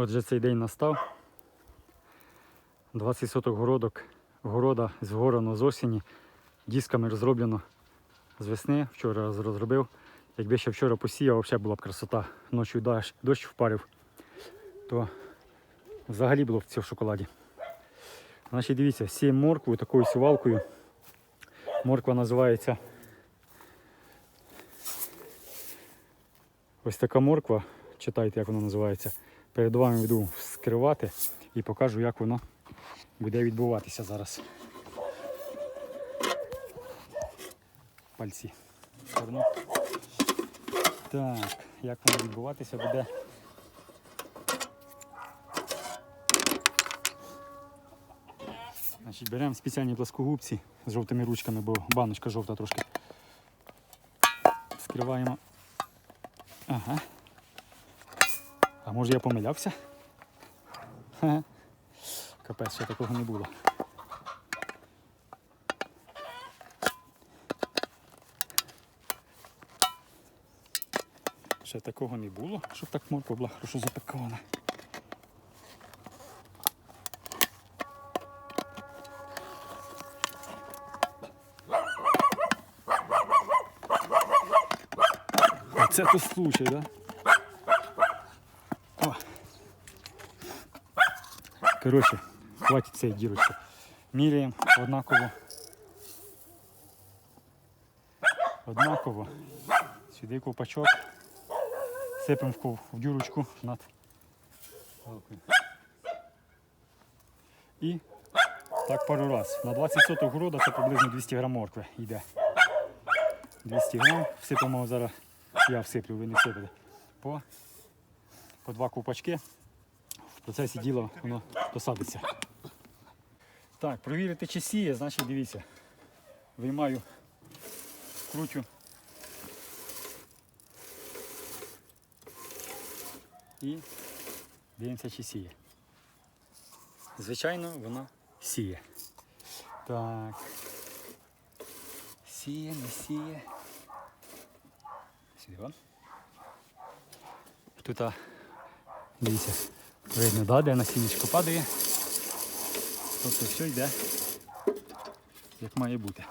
Отже, цей день настав. 20 соток городок, города згорано з осені, дисками розроблено з весни. Вчора розробив. Якби ще вчора посіяв, взагалі була б красота. Ночі дощ, дощ впарив, то взагалі було б це в шоколаді. Значить, дивіться, сіємо моркву такою сівалкою. Морква називається. Ось така морква. Читайте, як вона називається. Перед вами буду вскривати і покажу, як воно буде відбуватися зараз. Пальці. Поверну. Так, як воно відбуватися буде. Значить, беремо спеціальні плоскогубці з жовтими ручками, бо баночка жовта трошки. Скриваємо. Ага. А може я помилявся? Капець, ще такого не було. Ще такого не було, щоб так морква була хорошо запакована. Це то случай, да? Коротше, хватить цієї дірочки. Міряємо однаково. Однаково. Сюди ковпачок. Сипемо в, дюрочку над галкою. І так пару раз. На 20 соток города це приблизно 200 грам моркви йде. 200 грам. Всипемо зараз. Я всиплю, ви не сипете. По, по два ковпачки. Процесі діла воно посадиться. Так, провірити чи сіє, значить дивіться. Виймаю, кручу. І дивимося, чи сіє. Звичайно, вона сіє. Так. Сіє, не сіє. Сюди вон. Тут, дивіться, видно, да, де насіннячко падає. Тобто все йде, як має бути.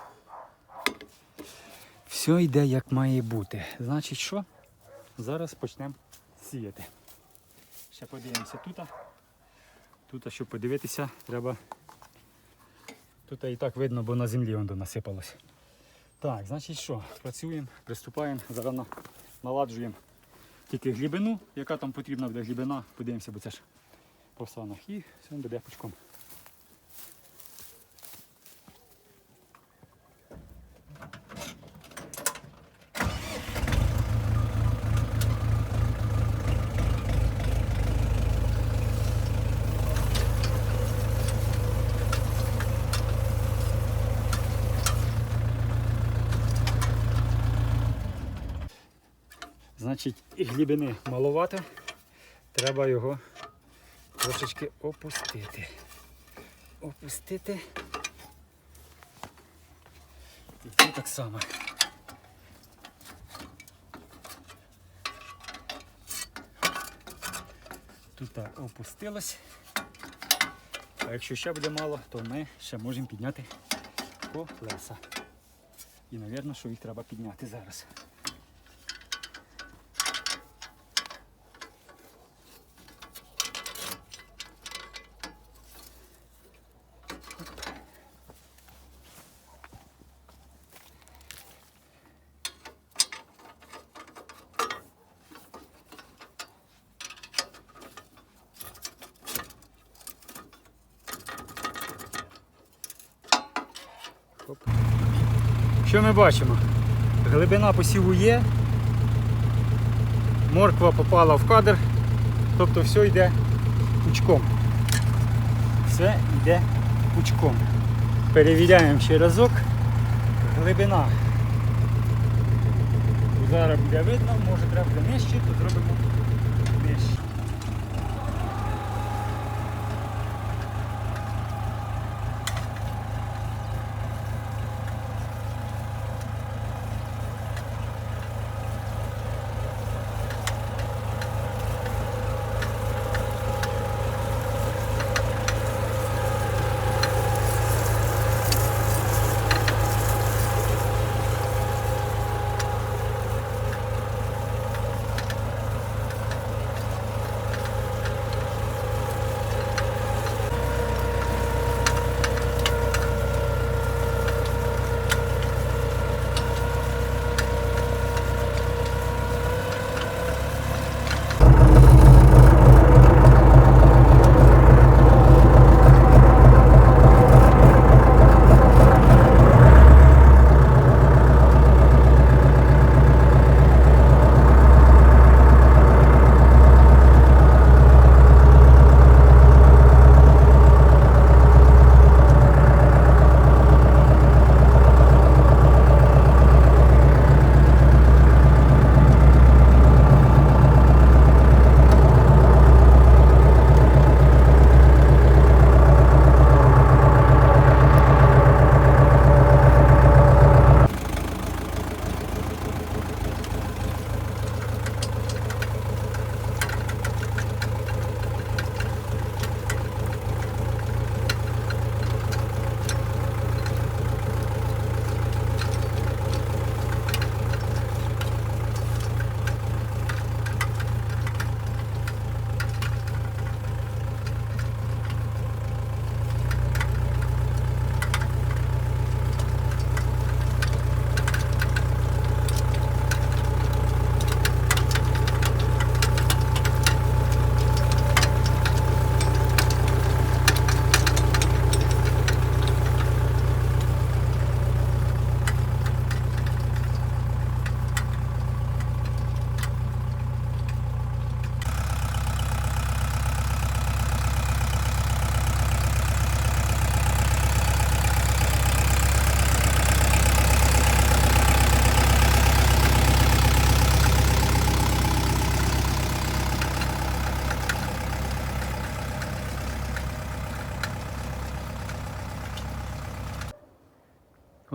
Все йде, як має бути. Значить що? Зараз почнемо сіяти. Ще подивимося тут. Тут, щоб подивитися, треба. Тут і так видно, бо на землі воно насипалось. Так, значить що, працюємо, приступаємо, зараз на- наладжуємо тільки глибину, яка там потрібна буде глибина, подивимося, бо це ж по санах і все буде пучком. Значить, глибини маловато, треба його трошечки опустити. Опустити. І це так само. Тут так опустилось. А якщо ще буде мало, то ми ще можемо підняти колеса. І, мабуть, що їх треба підняти зараз. Що ми бачимо? Глибина посіву є, морква попала в кадр, тобто все йде пучком. Все йде пучком. Перевіряємо ще разок. Глибина. Зараз буде видно, може треба нижче, то зробимо нижче.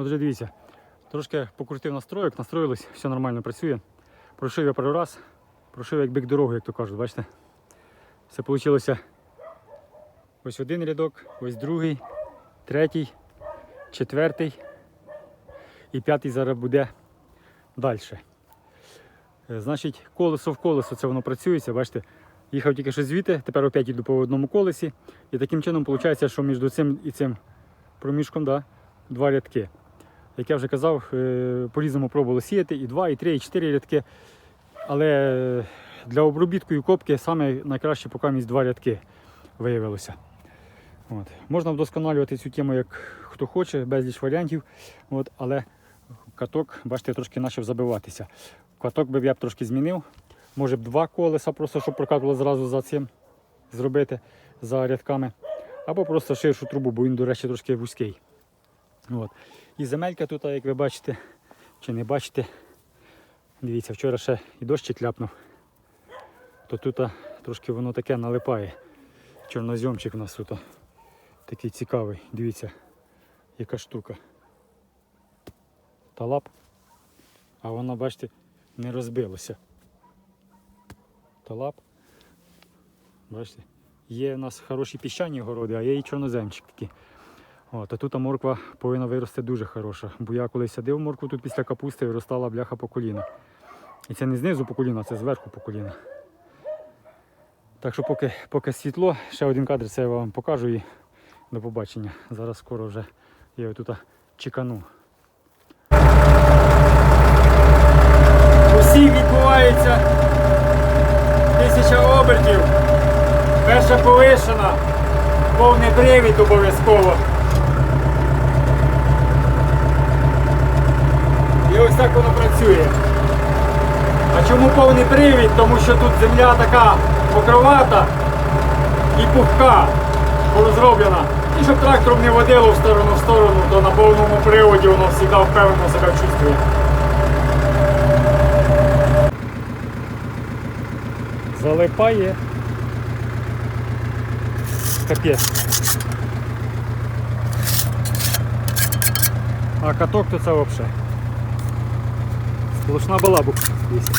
От вже дивіться, трошки покрутив настройок, настроїлось, все нормально працює. Пройшов я пару раз, пройшов як бік дорогу, як то кажуть, бачите? Все вийшло ось один рядок, ось другий, третій, четвертий і п'ятий зараз буде далі. Е, Значить, колесо в колесо це воно працюється, бачите, їхав тільки що звідти, тепер опять йду по одному колесі. І таким чином виходить, що між цим і цим проміжком да, два рядки. Як я вже казав, е, по-різному пробували сіяти і два, і три, і чотири рядки. Але для обробітку і копки саме найкраще поки місь два рядки виявилося. От. Можна вдосконалювати цю тему, як хто хоче, безліч варіантів. От, але каток, бачите, трошки почав забиватися. Каток би я б трошки змінив. Може б два колеса, просто щоб прокатувало зразу за цим зробити за рядками. Або просто ширшу трубу, бо він, до речі, трошки вузький. От. І земелька тут, як ви бачите, чи не бачите, дивіться, вчора ще і дощик ляпнув, то тут трошки воно таке налипає. Чорнозйомчик у нас тут такий цікавий. Дивіться, яка штука. Талап, а воно, бачите, не розбилося. Талап. Бачите? Є у нас хороші піщані городи, а є і чорноземчик такі. От, а тут морква повинна вирости дуже хороша. Бо я коли садив моркву тут після капусти виростала бляха по коліна. І це не знизу по коліна, це зверху по коліна. Так що поки, поки світло, ще один кадр це я вам покажу і до побачення. Зараз скоро вже я тут чекану. Усі відбувається тисяча обертів. Перша повишена, повний привід обов'язково. І ось так воно працює. А чому повний привід? Тому що тут земля така покровата і пухка зроблена. І щоб трактором не водило в сторону в сторону, то на повному приводі воно завжди впевнено себе чувствує. Залипає. Капець. А каток то це взагалі. Сплошна балабух. Дивіться.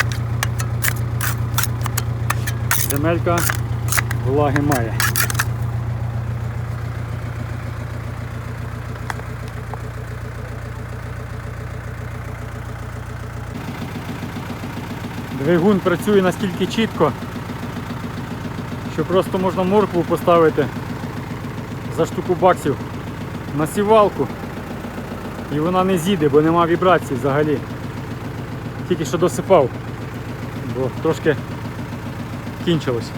Земелька влаги має. Двигун працює настільки чітко, що просто можна моркву поставити за штуку баксів на сівалку і вона не зійде, бо нема вібрацій взагалі. Тільки що досипав, бо трошки кінчилось.